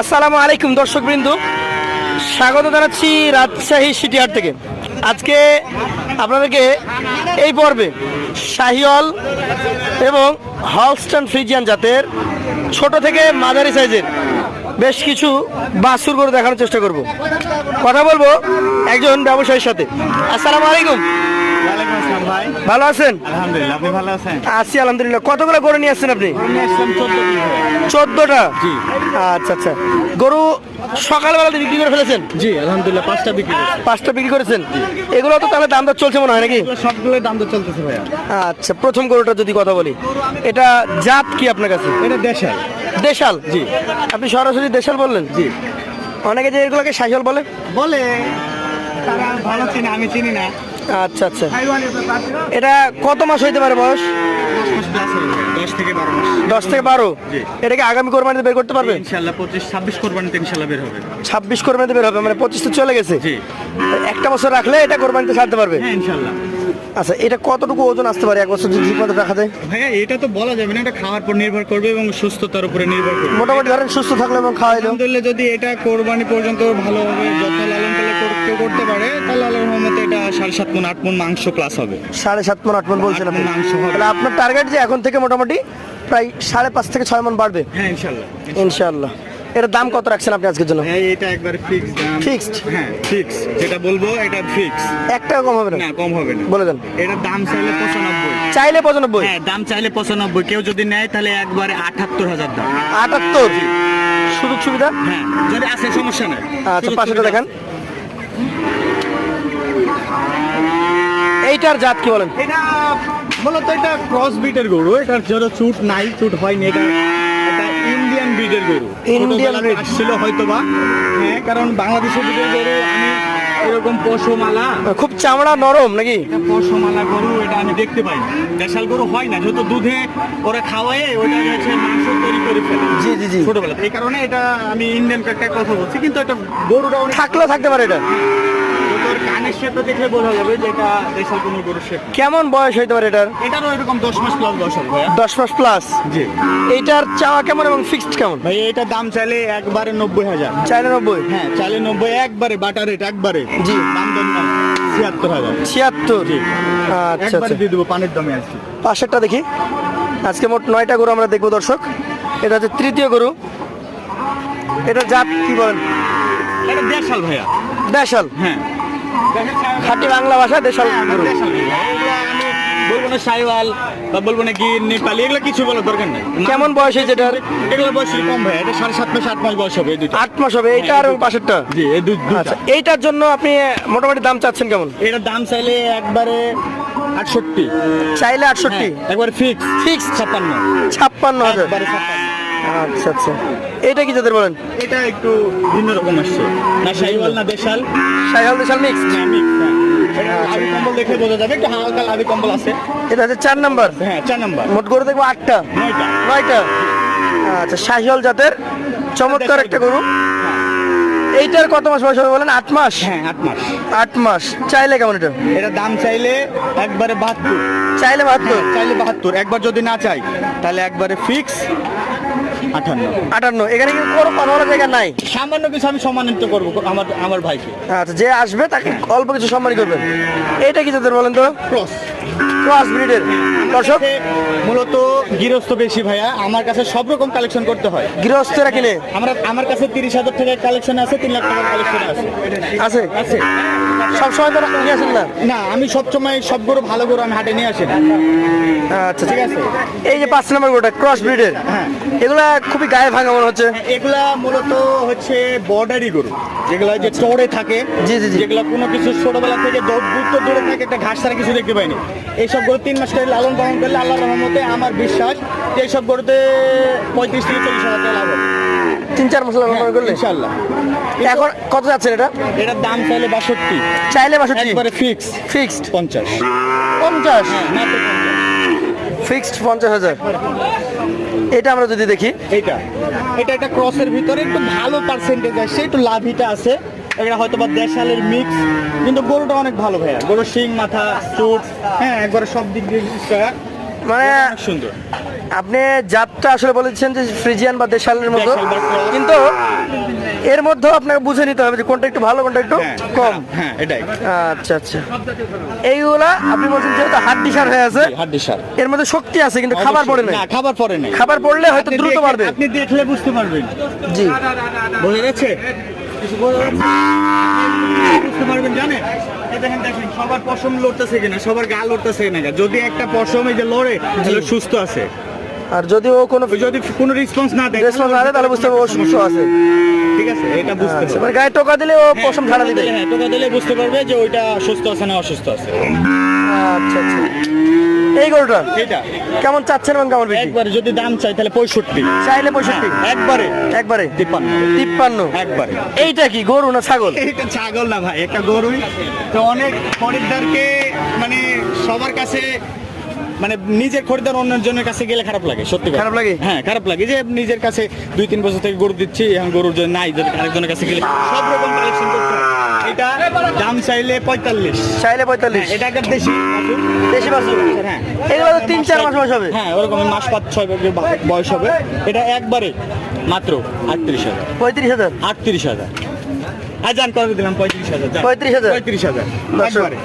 আসসালামু আলাইকুম দর্শকবৃন্দ। স্বাগত জানাচ্ছি রাজশাহী সিটিহাট থেকে। আজকে আপনাদেরকে এই পর্বে শাহিওয়াল এবং হলস্টন ফ্রিজিয়ান জাতের ছোট থেকে মাঝারি সাইজের বেশ কিছু বাছুর করে দেখানোর চেষ্টা করব। কথা বলব একজন ব্যবসায়ীর সাথে। আসসালামু আলাইকুম। ভালো আছেন? আলহামদুলিল্লাহ আপনি ভালো আছেন? আছি আলহামদুলিল্লাহ। কতগুলো গরু নিয়ে আসছেন আপনি? চোদ্দটা আচ্ছা আচ্ছা। গরু সকালবেলাতে বিক্রি করে ফেলেছেন? জি আলহামদুলিল্লাহ পাঁচটা বিক্রি পাঁচটা বিক্রি করেছেন? এগুলো তো তাহলে দাম দর চলছে মনে হয় নাকি? এগুলো সবগুলোই দাম তো চলতেছে ভাইয়া। আচ্ছা প্রথম গরুটা যদি কথা বলি। এটা জাত কি আপনার কাছে? এটা দেশাই দেশাল? জি। আপনি সরাসরি দেশাল বললেন? জি। অনেকে যে এগুলোকে শাহিওয়াল বলে? বলে তারা ভালো চিনি আমি চিনি না। আচ্ছা আচ্ছা। এটা কত মাস হইতে পারে বয়স? দশ থেকে বারো। এটাকে আগামী কোরবানিতে বের করতে পারবে? ইনশাল্লাহ পঁচিশ ছাব্বিশ কোরবানিতে ইনশাল্লাহ বের হবে। ছাব্বিশ কোরবানিতে বের হবে মানে পঁচিশ তো চলে গেছে। একটা বছর রাখলে এটা কোরবানিতে ছাড়তে পারবে? হ্যাঁ ইনশাল্লাহ। আচ্ছা এটা কতটুকু ওজন আসতে পারে এক বছর যদি ঠিক মতো রাখা যায়? ভাইয়া এটা তো বলা যাবে না এটা খাওয়ার পর নির্ভর করবে এবং সুস্থতার উপরে নির্ভর করবে। মোটামুটি ধরেন সুস্থ থাকলে এবং খাওয়াইলো। আলহামদুলিল্লাহ যদি এটা কোরবানি পর্যন্ত ভালোভাবে যত্ন লালন পালন করে কেউ করতে পারে তাহলে আল্লাহর রহমতে এটা সাড়ে সাত মন আট মন মাংস প্লাস হবে। সাড়ে সাত মন আট মন আপনি মাংস হবে। তাহলে আপনার টার্গেট যে এখন থেকে মোটামুটি প্রায় সাড়ে পাঁচ থেকে ছয় মন বাড়বে? হ্যাঁ ইনশাল্লাহ। ইনশাআল্লাহ এর দাম কত রাখছেন আপনি আজকের জন্য? এটা একবার ফিক্স দাম। Fixed? হ্যাঁ ফিক্স যেটা বলব এটা ফিক্স এক টাকা কম হবে না? না কম হবে না। বলে দেন। এটার দাম চাইলে পঁচানব্বই। চাইলে পঁচানব্বই? হ্যাঁ দাম চাইলে পঁচানব্বই। কেউ যদি নেয় তাহলে একবারে আটাত্তর হাজার দাম। আটাত্তর? সুযোগ সুবিধা? হ্যাঁ যদি আছে সমস্যা নেই। আচ্ছা পাশেটা দেখান। এইটার জাত কি বলেন? এটা মূলত এটা ক্রস বিটের গরু। এটার জন্য চুট নাই চুট হয়নি। এটা ইন্ডিয়ান ব্রিডের গরু। ইন্ডিয়ান। আসছিল হয়তো বা হ্যাঁ কারণ বাংলাদেশের ব্রিডের গরু আমি এরকম পশমালা? খুব চামড়া নরম নাকি? পশমালা গরু এটা আমি দেখতে পাই দেশাল গরু হয় না যেহেতু দুধে ওরা খাওয়ায় ওটা হচ্ছে মাংস তৈরি করে ফেলে। জি জি জি। ছোটবেলা এই কারণে এটা আমি ইন্ডিয়ান কথা বলছি কিন্তু এটা গরুটা থাকলেও থাকতে পারে এটা। কেমন বয়স হইতে পারে এটার? এটারও এরকম দশ মাস প্লাস বয়স হবে দশ মাস প্লাস জি। এইটার চাওয়া কেমন এবং ফিক্সড কেমন? ভাই এটা দাম চাইলে একবারে নব্বই হাজার। চাইলে নব্বই? হ্যাঁ চাইলে নব্বই একবারে বাটার রেট একবারে। জি। দাম দর ছিয়াত্তর হাজার। ছিয়াত্তর? জি। আচ্ছা একবারে আচ্ছা। দিয়ে দেবো পানির দামে আজকে পাশেরটা দেখি। আজকে মোট নয়টা গরু আমরা দেখব দর্শক। এটা হচ্ছে তৃতীয় গরু। এটা জাত কি বলেন? এটা দেড়শাল ভাইয়া। দেশাল? হ্যাঁ। খাঁটি বাংলা ভাষা দেশাল গরু। এগুলো আমি বলব না সাইওয়াল বা বলব না গির নেপালি এগুলো কিছু বলার দরকার নেই। কেমন বয়স হয়েছে এটার এগুলো বয়স কম ভাই এটা সাড়ে সাত মাস আট মাস বয়স হবে এই দুটো আট মাস হবে এইটা আর পাশেরটা? জি এই দু- আচ্ছা এইটার জন্য আপনি মোটামুটি দাম চাচ্ছেন কেমন? এটার দাম চাইলে একবারে আটষট্টি। চাইলে আটষট্টি। হ্যাঁ, একবারে ফিক্স ফিক্স ছাপ্পান্ন। ছাপ্পান্ন হাজার। ছাপ্পান্ন। আচ্ছা আচ্ছা। এইটা কি যাদের বলেন? এটা একটু ভিন্ন রকম আসছে। না শাহিওয়াল না দেশাল? সাইহাল দেশাল মিক্স না মিক্স লাভি কম্বল দেখে বোঝা যাবে একটু হালকা লাভি কম্বল আছে। এটা হচ্ছে চার নাম্বার? হ্যাঁ চার নাম্বার। মোট গরু দেখব আটটা। নয়টা। নয়টা? আচ্ছা শাহিওয়াল জাতের চমৎকার একটা গরু। এইটার কত মাস বয়স হবে বলেন? আট মাস? হ্যাঁ আট মাস। আট মাস। চাইলে কেমন এটা? এটা দাম চাইলে একবারে বাহাত্তর। চাইলে বাহাত্তর? চাইলে বাহাত্তর। একবার যদি না চাই তাহলে একবারে ফিক্স আটান্ন। আটান্ন। এখানে কিন্তু কোনো কথা বলার জায়গা নাই? সামান্য কিছু আমি সম্মানিত করব আমার আমার ভাইকে। আচ্ছা যে আসবে তাকে অল্প কিছু সম্মানই করবেন। এইটা কি যাদের বলেন তো? ক্রস ক্রস ব্রিডের দর্শক। মূলত গৃহস্থ বেশি ভাইয়া। আমার কাছে সব রকম কালেকশন করতে হয়। গৃহস্থরা কিনে? আমরা আমার কাছে তিরিশ হাজার টাকার কালেকশন আছে তিন লাখ টাকার কালেকশন আছে। আছে? আছে। সব সময় তো নিয়ে আসেন না? না আমি সবসময় সব গরু ভালো গরু আমি হাটে নিয়ে আসি আচ্ছা ঠিক আছে। এই যে পাঁচ নম্বর গোটা ক্রস ব্রিডের হ্যাঁ। এগুলা খুবই গায়ে ভাঙা মনে হচ্ছে। এগুলা মূলত হচ্ছে বর্ডারি গরু যেগুলা যে চড়ে থাকে জি, জি। যেগুলা কোনো কিছু ছোটবেলা থেকে দৌড় দূর তো দূরে থাকে একটা ঘাস ছাড়া কিছু দেখতে পাইনি। এইসব গরু তিন মাস করে লালন পালন করলে আল্লাহ রহমতে আমার বিশ্বাস যে এইসব গরুতে পঁয়ত্রিশ থেকে চল্লিশ হাজার টাকা লাভ হবে। তিন চার মশলা ব্যবহার করলে? ইনশাল্লাহ এখন কত যাচ্ছেন এটা? এটার দাম চাইলে বাষট্টি। চাইলে বাষট্টি। একবারে ফিক্স ফিক্সড পঞ্চাশ। পঞ্চাশ? ফিক্সড পঞ্চাশ। হাজার। এটা আমরা যদি দেখি। এইটা। এটা একটা ক্রসের ভিতরে একটু ভালো পার্সেন্টেজ আসছে একটু লাভিটা আছে। এটা হয়তো বা দেশালের মিক্স কিন্তু গরুটা অনেক ভালো ভাইয়া। গরুর শিং মাথা চুট হ্যাঁ একবারে সব দিক দিয়ে মানে সুন্দর। আপনি জাতটা আসলে বলেছেন যে ফ্রিজিয়ান বা দেশালের মতো। কিন্তু এর মধ্যেও আপনাকে বুঝে নিতে হবে যে কোনটা একটু ভালো কোনটা একটু হ্যাঁ, কম। হ্যাঁ এটাই। আচ্ছা আচ্ছা। এইগুলা আপনি বলছেন যেহেতু হাড্ডি সার হয়ে আছে হাড্ডি সার। এর মধ্যে শক্তি আছে কিন্তু খাবার পড়ে না খাবার পরে নাই। খাবার পড়লে হয়তো দ্রুত বাড়বে। আপনি দেখলে বুঝতে পারবেন। জি। বোঝা যাচ্ছে? কিছু বোঝা যাচ্ছে? বুঝতে পারবেন জানেন? দেখেন দেখেন সবার পশম লড়তেছে কিনা সবার গা লড়তেছে কিনা। যদি একটা পশম এই যে লড়ে তাহলে সুস্থ আছে। আর যদি ও কোনো যদি কোনো রেসপন্স না দেয় রেসপন্স না দেয় তাহলে বুঝতে হবে ও সুস্থ আছে। ঠিক আছে এটা বুঝতে আচ্ছা, হবে। মানে গায়ে টোকা দিলে ও পশম ছাড়া দিবে। হ্যাঁ টোকা দিলে বুঝতে পারবে যে ওইটা সুস্থ আছে না অসুস্থ আছে। আচ্ছা আচ্ছা। এই গরুটা এটা কেমন চাচ্ছেন এবং কেমন বিক্রি? একবার যদি দাম চাই তাহলে পঁয়ষট্টি। চাইলে পঁয়ষট্টি। একবারে। একবারে? তিপ্পান্ন। তিপ্পান্ন। একবারে। এইটা কি গরু না ছাগল? এটা ছাগল না ভাই একটা গরুই। তো অনেক খরিদ্দারকে মানে সবার কাছে মানে নিজের খরিদ্দার অন্যের জনের কাছে গেলে খারাপ লাগে সত্যি খারাপ লাগে? হ্যাঁ খারাপ লাগে যে নিজের কাছে দুই তিন বছর থেকে গরু দিচ্ছি এখন গরুর জন্য নাই আরেকজনের কাছে গেলে সব রকম কালেকশন করতে এটা দাম চাইলে পঁয়তাল্লিশ। চাইলে পঁয়তাল্লিশ। এটা একটা দেশি দেশি হ্যাঁ এগুলো তিন চার মাস বয়স হবে। হ্যাঁ ওরকম মাস পাঁচ ছয় বয়স হবে। এটা একবারে মাত্র আটত্রিশ হাজার। পঁয়ত্রিশ হাজার? আটত্রিশ হাজার। আর জান করে দিলাম? পঁয়ত্রিশ হাজার। যান। 35,000? পঁয়ত্রিশ হাজার। একবারে।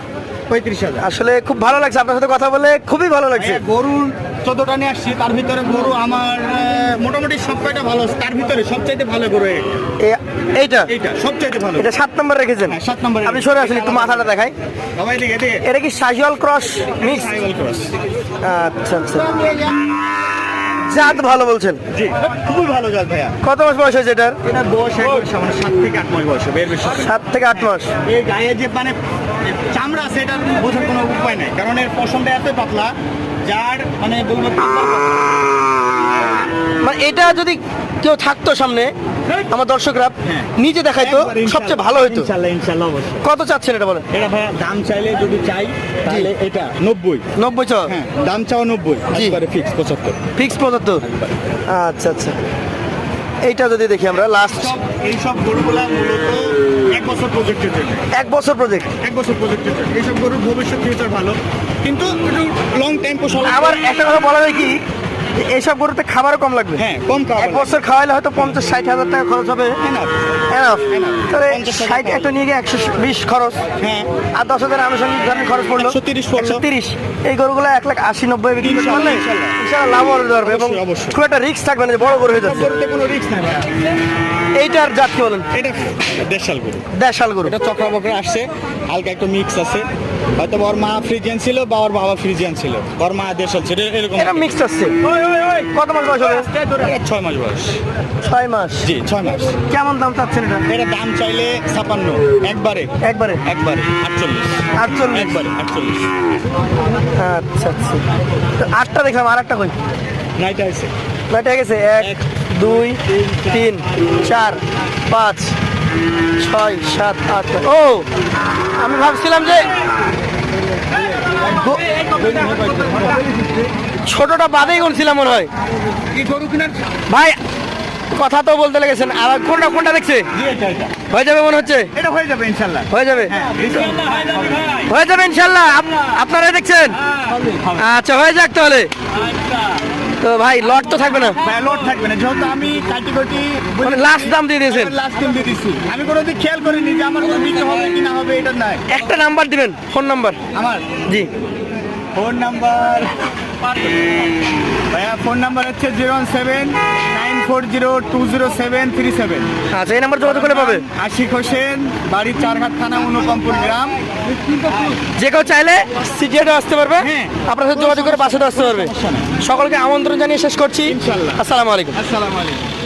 পঁয়ত্রিশ হাজার। আসলে খুব ভালো লাগছে আপনার সাথে কথা বলে খুবই ভালো লাগছে। গরুর গরু চোদ্দটা নিয়ে আসছি তার ভিতরে গরু আমার মোটামুটি সব কয়টা ভালো তার ভিতরে সবচাইতে ভালো গরু এইটা? এইটা সবচাইতে ভালো। এটা সাত নম্বর রেখেছেন? হ্যাঁ, সাত নম্বরে আপনি সরে আসেন একটু মাথাটা দেখাই। এটা কি সাজুয়াল ক্রস মিক্স ক্রস। আচ্ছা আচ্ছা। জাত ভালো বলছেন? জি খুবই ভালো জাত ভাইয়া। কত মাস বয়স হয়েছে এটার? এটা বয়স এখন সামান্য সাত থেকে আট মাস বয়স হবে এর বেশি সাত থেকে আট মাস। এই গায়ে যে মানে চামড়া আছে এটা বোঝার কোনো উপায় নাই। কারণ এর পশমটা এত পাতলা যার মানে বলব মানে এটা যদি কেউ থাকতো সামনে আমার দর্শকরা হ্যাঁ। নিজে দেখাইতো সবচেয়ে ভালো হইতো। ইনশাল্লাহ ইনশাল্লাহ অবশ্যই। কত চাচ্ছেন এটা বলেন? এটা ভাইয়া দাম চাইলে যদি চাই তাহলে এটা নব্বই। নব্বই চ। হ্যাঁ দাম চাও নব্বই জি। একবারে ফিক্স পঁচাত্তর। ফিক্স পঁচাত্তর। আচ্ছা আচ্ছা। এইটা যদি দেখি আমরা লাস্ট সব এইসব গরুগুলা মূলত এক বছর প্রজেক্টের জন্য এক বছর প্রজেক্ট এক বছর প্রজেক্টের জন্য এইসব গরুর ভবিষ্যৎ ফিউচার ভালো। কিন্তু একটু লং টাইম আবার একটা কথা বলা যায় কি এইসব গরুতে খাবারও কম লাগবে? হ্যাঁ কম এক বছর খাওয়াইলে হয়তো পঞ্চাশ ষাট হাজার টাকা খরচ হবে। তাহলে ষাট একটা নিয়ে গিয়ে একশো বিশ খরচ। হ্যাঁ। আর দশ হাজার আনুষঙ্গিক ধরেন খরচ পড়ল। 130 পড়ল। একশো তিরিশ। এই গরুগুলো এক লাখ আশি নব্বই বিক্রি করতে পারলে ইনশাল্লাহ। লাভ হবে ধরবে এবং। খুব একটা রিস্ক থাকবে না যে বড় গরু হয়ে যাচ্ছে। কোনো রিস্ক নাই এইটার জাত কি বলেন? এটা দেশাল গরু। দেশাল গরু। এটা চক্রা বকরা আসছে। হালকা একটু মিক্স আছে। হয়তো ওর মা ফ্রিজিয়ান ছিল বা ওর বাবা ফ্রিজিয়ান ছিল। ওর মা দেশাল ছিল এরকম এটা মিক্সড আসছে কত মাস বয়স হবে? ছয় মাস বয়স। ছয় মাস? জি ছয় মাস। কেমন দাম চাচ্ছেন এটা? এটা দাম চাইলে ছাপান্ন। একবারে। একবারে? একবারে। আটচল্লিশ। আটচল্লিশ? একবারে আটচল্লিশ। আচ্ছা আচ্ছা। তো আটটা দেখলাম আর একটা কই? নাইটা আছে। হয়ে গেছে? এক দুই তিন চার। পাঁচ ছয় সাত আট ও! আমি ভাবছিলাম যে ছোটটা বাদেই গুনছিলাম মনে হয়। কি গরু কিনার ভাই কথা তো বলতে লেগেছেন। আর কোনটা কোনটা দেখছে? হয়ে যাবে মনে হচ্ছে? এটা হয়ে যাবে ইনশাল্লাহ। হয়ে যাবে? হ্যাঁ হয়ে যাবে ইনশাল্লাহ। আপ- আপনারা দেখছেন? আচ্ছা হয়ে যাক তাহলে। তো ভাই লট তো থাকবে না। লট থাকবে না। যেহেতু আমি কাটি কাটি মানে লাস্ট দাম দিয়ে দিয়েছেন। লাস্ট দাম দিয়ে দিচ্ছি আমি কোনো দিন খেয়াল করিনি যে আমার কোনো বিক্রি হবে কি না হবে এটা নাই। একটা নাম্বার দিবেন ফোন নাম্বার আমার? জি। ফোন নাম্বার ভাইয়া ফোন নাম্বার হচ্ছে zero one seven nine four zero two zero seven three seven. আচ্ছা এই নাম্বার যোগাযোগ করে পাবে। আশিক হোসেন বাড়ি চারঘাট থানা অনুপমপুর গ্রাম। যে কেউ চাইলে আসতে পারবে। হ্যাঁ। আপনার সাথে যোগাযোগ করে বাসাতে আসতে পারবে। সকলকে আমন্ত্রণ জানিয়ে শেষ করছি। আসসালাম আসসালামু আলাইকুম। আসসালামু আলাইকুম।